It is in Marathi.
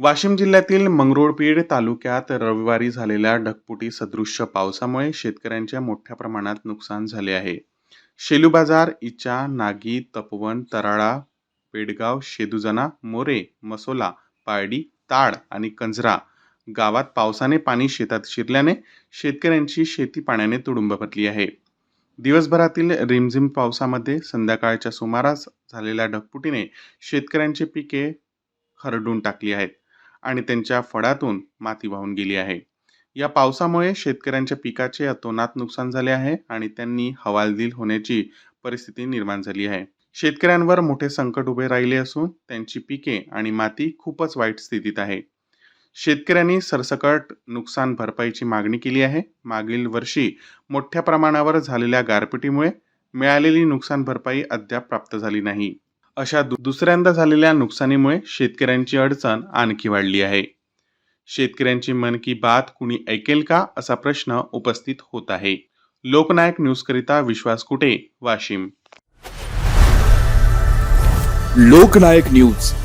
वाशिम जिल्ह्यातील मंगरुळपीर तालुक्यात रविवारी झालेल्या ढगपुटी सदृश्य पावसामुळे शेतकऱ्यांच्या मोठ्या प्रमाणात नुकसान झाले आहे. शेलू बाजार इचा नागी तपवन तराळा पेडगाव शेदुजना मोरे मसोला पारडी ताड आणि कंजरा गावात पावसाने पाणी शेतात शिरल्याने शेतकऱ्यांची शेती पाण्याने तुडुंब भरली आहे. दिवसभरातील रिमझिम पावसामध्ये संध्याकाळच्या सुमारास झालेल्या ढगपुटीने शेतकऱ्यांची पिके खरडून टाकली आहेत. आणि त्यांच्या फळातून माती वाहून गेली आहे. या पावसामुळे शेतकऱ्यांच्या पिकाचे अतोनात नुकसान झाले आहे आणि त्यांनी हवालदिल होण्याची परिस्थिती निर्माण झाली आहे. शेतकऱ्यांवर मोठे संकट उभे राहिले असून त्यांची पिके आणि माती खूपच वाईट स्थितीत आहे. शेतकऱ्यांनी सरसकट नुकसान भरपाईची मागणी केली आहे. मागील वर्षी मोठ्या प्रमाणावर झालेल्या गारपिटीमुळे मिळालेली नुकसान भरपाई अद्याप प्राप्त झाली नाही. अशा दुसऱ्यांदा झालेल्या नुकसानीमुळे शेतकऱ्यांची अडचण आणखी वाढली आहे. शेतकऱ्यांची मन की बात कुणी ऐकेल का असा प्रश्न उपस्थित होत आहे. लोकनायक न्यूजकरिता विश्वास कुटे वाशिम. लोकनायक न्यूज.